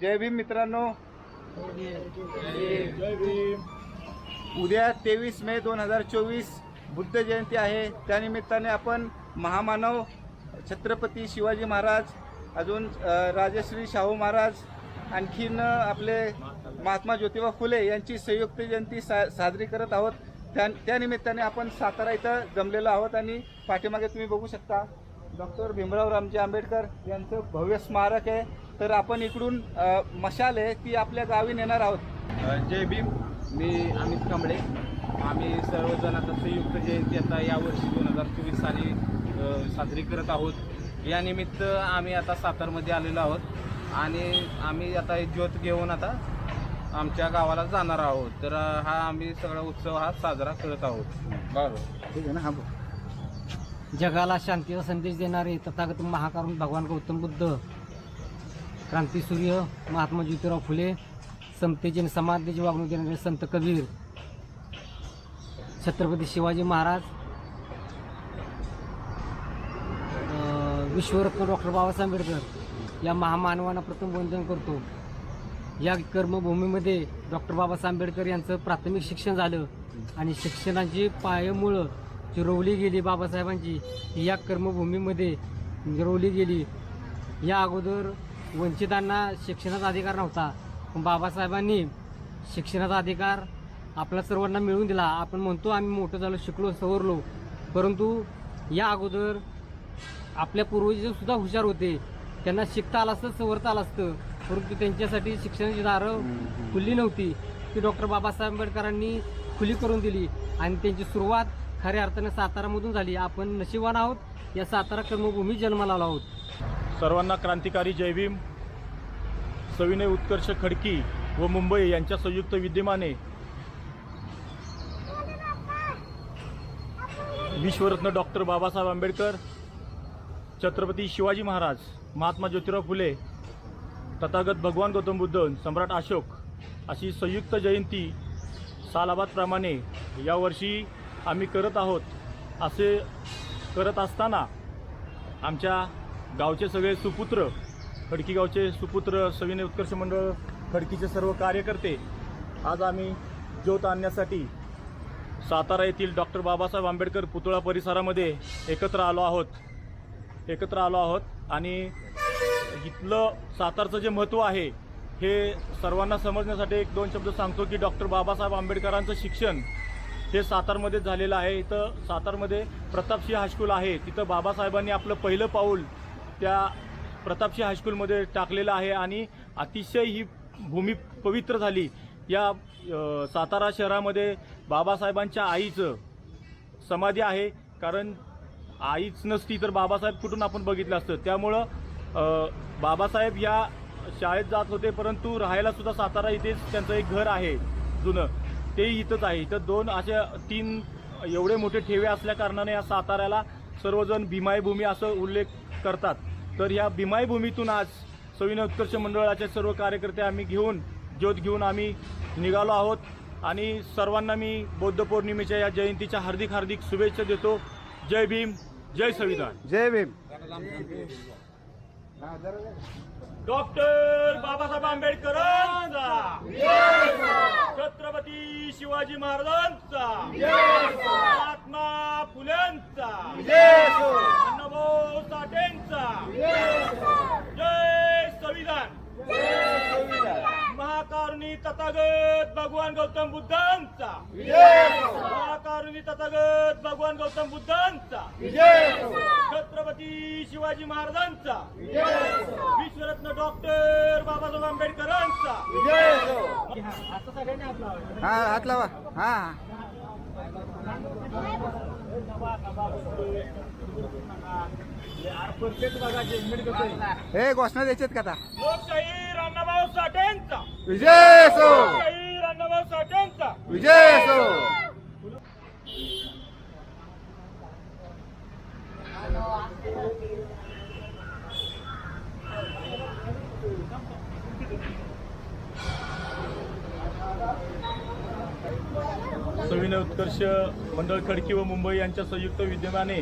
जय भीम मित्रांनो. उद्या तेवीस मे दोन हजार चोवीस बुद्ध जयंती आहे. त्यानिमित्ताने आपण महामानव छत्रपती शिवाजी महाराज अजून राजश्री शाहू महाराज आणखीन आपले महात्मा ज्योतिबा फुले यांची संयुक्त जयंती सा साजरी करत आहोत. त्या त्यानिमित्ताने आपण सातारा इथं जमलेलो आहोत आणि पाठीमागे तुम्ही बघू शकता. डॉक्टर भीमराव रामजी आंबेडकर यांचं भव्य स्मारक आहे. तर आपण इकडून मशाल आहे ती आपल्या गावी नेणार आहोत? जय भीम. मी अमित कांबळे. आम्ही सर्वजण आता संयुक्त जयंती आता यावर्षी दोन हजार चोवीस साली साजरी करत आहोत. या निमित्त आम्ही आता सातारमध्ये आलेलो आहोत. आणि आम्ही आता एक ज्योत घेऊन आता आमच्या गावाला जाणार आहोत. तर हा आम्ही सगळा उत्सव हा साजरा करत आहोत. बरोबर ठीक आहे ना हा. जगाला शांतीचा संदेश देणारे तथागत महाकारुण भगवान गौतम बुद्ध क्रांतीसूर्य महात्मा ज्योतिराव फुले समतेचे आणि वागणूक देणारे संत कबीर छत्रपती शिवाजी महाराज विश्वरत्न डॉक्टर बाबासाहेब आंबेडकर या महामानवांना प्रथम वंदन करतो. या कर्मभूमीमध्ये डॉक्टर बाबासाहेब आंबेडकर यांचं प्राथमिक शिक्षण झालं आणि शिक्षणाची पायमुळं रोवली गेली बाबासाहेबांची. या कर्मभूमीमध्ये रोवली गेली. या अगोदर वंचितांना शिक्षणाचा अधिकार नव्हता. पण बाबासाहेबांनी शिक्षणाचा अधिकार आपल्या सर्वांना मिळवून दिला. आपण म्हणतो आम्ही मोठं झालो शिकलो सवरलो. परंतु या अगोदर आपल्या पूर्वजसुद्धा हुशार होते. त्यांना शिकता आलं असतं सवरता आलं असतं. परंतु त्यांच्यासाठी शिक्षणाची दारं खुली नव्हती. ती डॉक्टर बाबासाहेब आंबेडकरांनी खुली करून दिली. आणि त्यांची सुरुवात खऱ्या अर्थाने सातारामधून झाली. आपण नशिबान आहोत. या सातारा कर्मभूमी जन्माला आलो आहोत. सर्वांना क्रांतिकारी जयभीम सविनय उत्कर्ष खडकी व मुंबई यांच्या संयुक्त विद्यमाने विश्वरत्न डॉक्टर बाबासाहेब आंबेडकर छत्रपती शिवाजी महाराज महात्मा ज्योतिराव फुले तथागत भगवान गौतम बुद्ध सम्राट अशोक अशी संयुक्त जयंती सालाबादप्रमाणे यावर्षी आम्ही करत आहोत असे करत असताना आमच्या गावचे सगळे सुपुत्र खडकी गावचे सुपुत्र सविनय उत्कर्ष मंडळ खडकीचे सर्व कार्यकर्ते आज आम्ही ज्योत आणण्यासाठी सातारा येथील डॉक्टर बाबासाहेब आंबेडकर पुतळा परिसरामध्ये एकत्र आलो आहोत. एकत्र आलो आहोत आणि इथलं सातारचं जे महत्त्व आहे हे सर्वांना समजण्यासाठी एक दोन शब्द सांगतो की डॉक्टर बाबासाहेब आंबेडकरांचं शिक्षण हे सातारमध्ये झालेलं आहे. इथं सातारमध्ये प्रतापसिंह हायस्कूल आहे. तिथं बाबासाहेबांनी आपलं पहिलं पाऊल त्या प्रतापसिंह हायस्कूलमध्ये टाकलेलं आहे आणि अतिशय ही भूमी पवित्र झाली. या सातारा शहरामध्ये बाबासाहेबांच्या आईचं समाधी आहे. कारण आईच नसती तर बाबासाहेब कुठून आपण बघितलं असतं. त्यामुळं बाबासाहेब या शाळेत जात होते परंतु राहायला सुद्धा सातारा इथेच त्यांचं एक घर आहे जुनं. तेही इथंच आहे. इथं दोन अशा तीन एवढे मोठे ठेवे असल्या कारणाने या साताऱ्याला सर्वजण भीमायभूमी असं उल्लेख करतात. तर या भीमायभूमीतून आज सविनय उत्कर्ष मंडळाचे सर्व कार्यकर्ते आम्ही घेऊन ज्योत घेऊन आम्ही निघालो आहोत. आणि सर्वांना मी बौद्ध पौर्णिमेच्या या जयंतीच्या हार्दिक हार्दिक शुभेच्छा देतो. जय भीम जय संविधान. जय भीम. डॉक्टर बाबासाहेब आंबेडकरांचा. छत्रपती शिवाजी महाराजांचा. महात्मा फुल्यांचा. अण्णाभाऊ साठेंचा. जय संविधान. महाकारुणी तथागत भगवान गौतम बुद्धांचा. महाकारुणी तथागत भगवान गौतम बुद्धांचा. छत्रपती शिवाजी महाराजांचा. विश्वरत्न डॉक्टर बाबासाहेब आंबेडकरांचा. हा हात लावा. हा हा. हे घोषणा द्यायच्यात का आता? लोकशाही अण्णाभाऊ साठेंचा. विजय असो. लोकशाही अण्णाभाऊ साठ्यांचा विजय असो सविनय उत्कर्ष मंडळ खडकी व मुंबई यांच्या संयुक्त विद्यमाने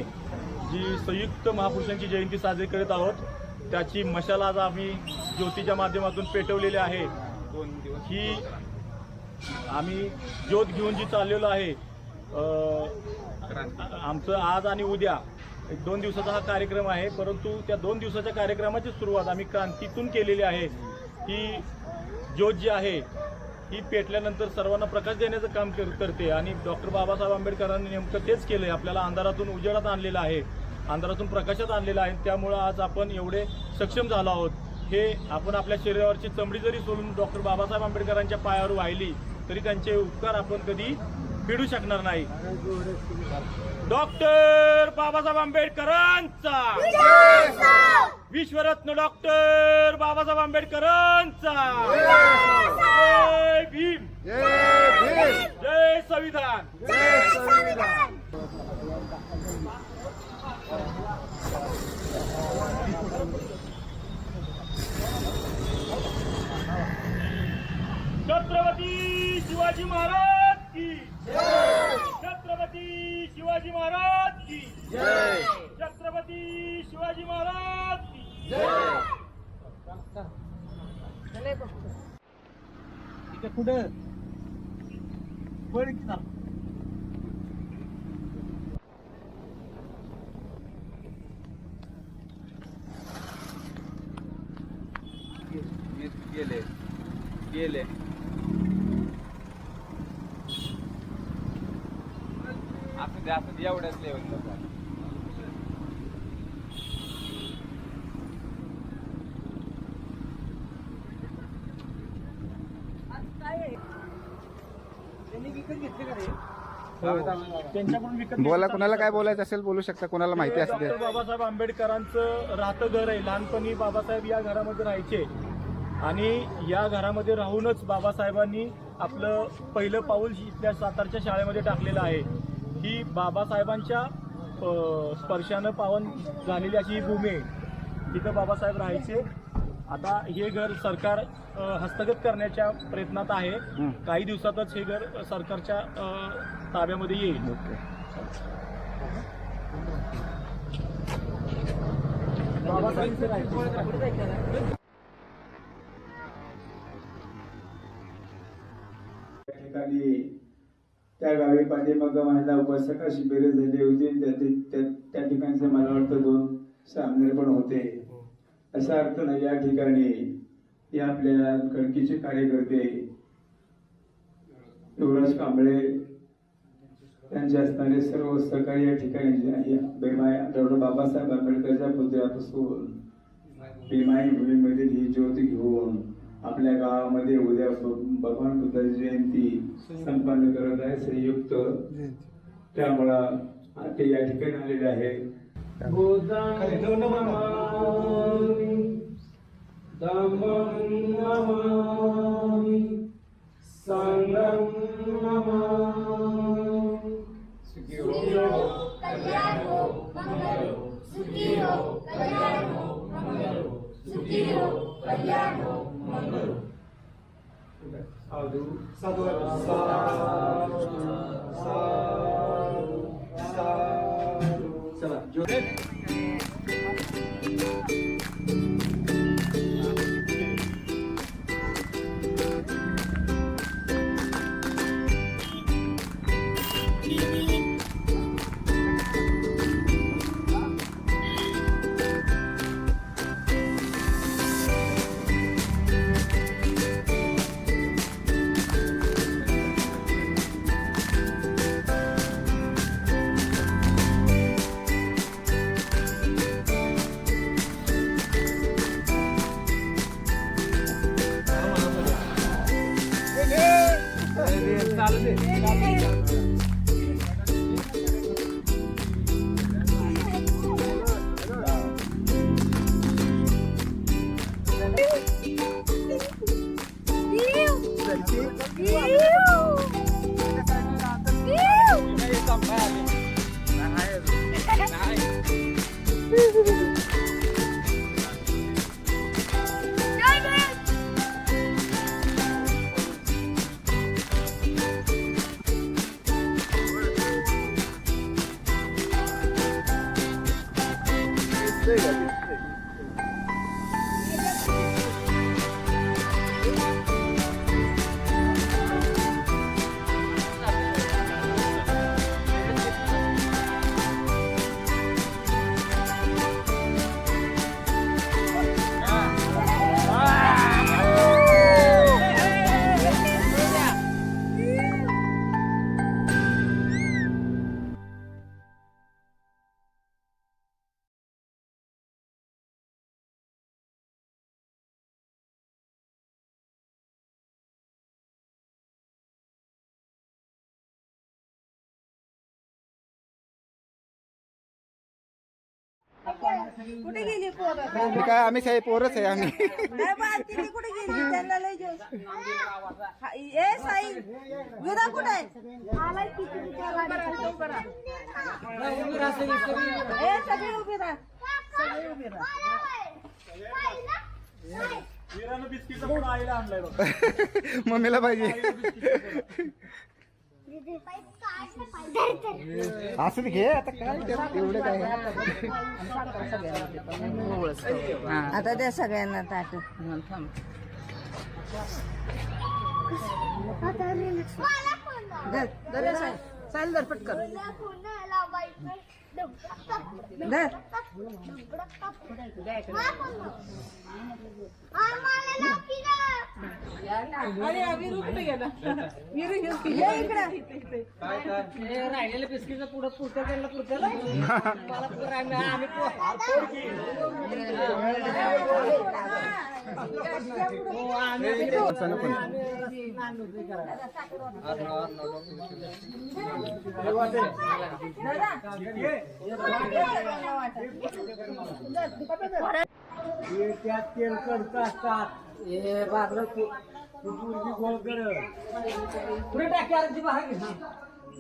जी संयुक्त महापुरुषांची जयंती साजरी करीत आहोत त्याची मशाल आज आम्ही ज्योतीच्या माध्यमातून पेटवलेली आहे. ही आम्ही ज्योत घेऊन जी चाललेलो आहे आमचं आज आणि उद्या एक दोन दिवसाचा हा कार्यक्रम आहे परंतु त्या दोन दिवसाच्या कार्यक्रमाची सुरुवात आम्ही क्रांतीतून केलेली आहे. ही ज्योत जी आहे ही पेटल्यानंतर सर्वांना प्रकाश देण्याचं काम कर- करते. आणि डॉक्टर बाबासाहेब आंबेडकरांनी नेमकं तेच केलं आपल्याला अंधारातून उजेडात आणलेलं आहे. अंधारातून प्रकाशात आणलेलं आहे. त्यामुळं आज आपण एवढे सक्षम झालो आहोत. हे आपण आपल्या शरीरावरची चमडी जरी सोडून डॉक्टर बाबासाहेब आंबेडकरांच्या पायावर वाहिली तरी त्यांचे उपकार आपण कधी फेडू शकणार नाही. डॉक्टर बाबासाहेब आंबेडकरांचा. विश्वरत्न डॉक्टर बाबासाहेब आंबेडकरांचा. जय भीम. जय भीम जय संविधान जय संविधान. छत्रपती शिवाजी महाराज की छत्रपती शिवाजी महाराज की जय छत्रपती शिवाजी महाराज की कुठं? वळ की गेले. गेले. असं ते असं एवढ्याच लेवलला बोला घेतलं कुणाला काय बोलायचं असेल बोलू शकता कुणाला माहिती असते बाबासाहेब आंबेडकरांचं राहतं घर आहे. लहानपणी बाबासाहेब या घरामध्ये राहायचे. आणि या घरामध्ये राहूनच बाबासाहेबांनी आपलं पहिलं पाऊल इथल्या सातारच्या शाळेमध्ये टाकलेलं आहे. ही बाबासाहेबांच्या स्पर्शानं पावन झालेली अशी ही भूमी आहे. तिथं बाबासाहेब राहायचे. आता हे घर सरकार अ, हस्तगत करण्याच्या प्रयत्नात आहे. हं. काही दिवसातच हे घर सरकारच्या अ, ताब्यामध्ये येईल. ओके. ठिकाणी त्या गावी पाठीमाग महिला उपासका शिबिरे झाली होती. त्या त्या- त्या ठिकाणचे मला वाटतं दोन सामने पण होते. असा अर्थ नाही. या ठिकाणी हे आपल्या कणकीचे कार्यकर्ते युवराज कांबळे त्यांच्या असणारे सर्व सहकारी या ठिकाणी जे आहे, बेमाय डॉक्टर बाबासाहेब आंबेडकरच्या पुतळ्यापासून भीमाई भूमीमधील ही ज्योत घेऊन आपल्या गावामध्ये उद्या भगवान बुद्धाची जयंती संपन्न करत आहे संयुक्त त्यामुळं ते या ठिकाणी आलेले आहे Budang namami, Sadhu, sadhu, sadhu, sadhu, sadhu. 哎。插的对其他没 Negative. कुठे गेली पोरं? मी काय आम्ही साहेब पोरच आहे आम्ही. नाही बा तिने कुठे गेली? त्यांना लय जेव हा, ए साई विरा कुठे आहे? ए सगळे उभे राहा. सगळे उभे मम्मीला पाहिजे. असं ते घे आता काय एवढं काय? आता त्या सगळ्यांना ताट साईल धर पटकन. धर. अरे विरू कुठे गेला विरू ये इकडे. राहिलेलं बिस्किटचं पुढं पुढचं त्यांना पुढचं मला पुढं आम्ही आम्ही हे बाजूला पु- पुढची गोल कर. पुढे टाकी आरची बाहेर घे.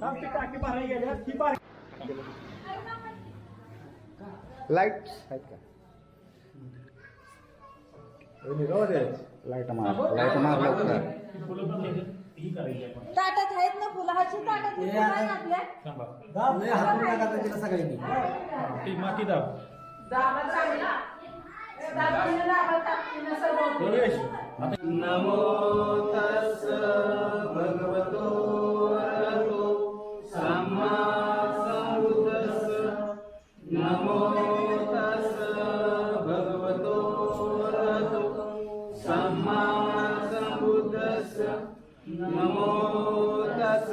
आमची टाकी भरायला गेल्या ती बार लाइट आहेत का लाइट मार लाइट मार लवकर ताटात आहेत ना फुलं हाची ताटात आपल्या सगळ्यांनी. ती माती दाब. दाबा चांगला दाबतीनं दाबा तापतीनं सर्व प्रवेश नमो तस् भगवतो अरहतो सम्मा सम्बुद्धस्स नमो तस् भगवतो अरहतो सम्मा सम्बुद्धस्स नमो तस्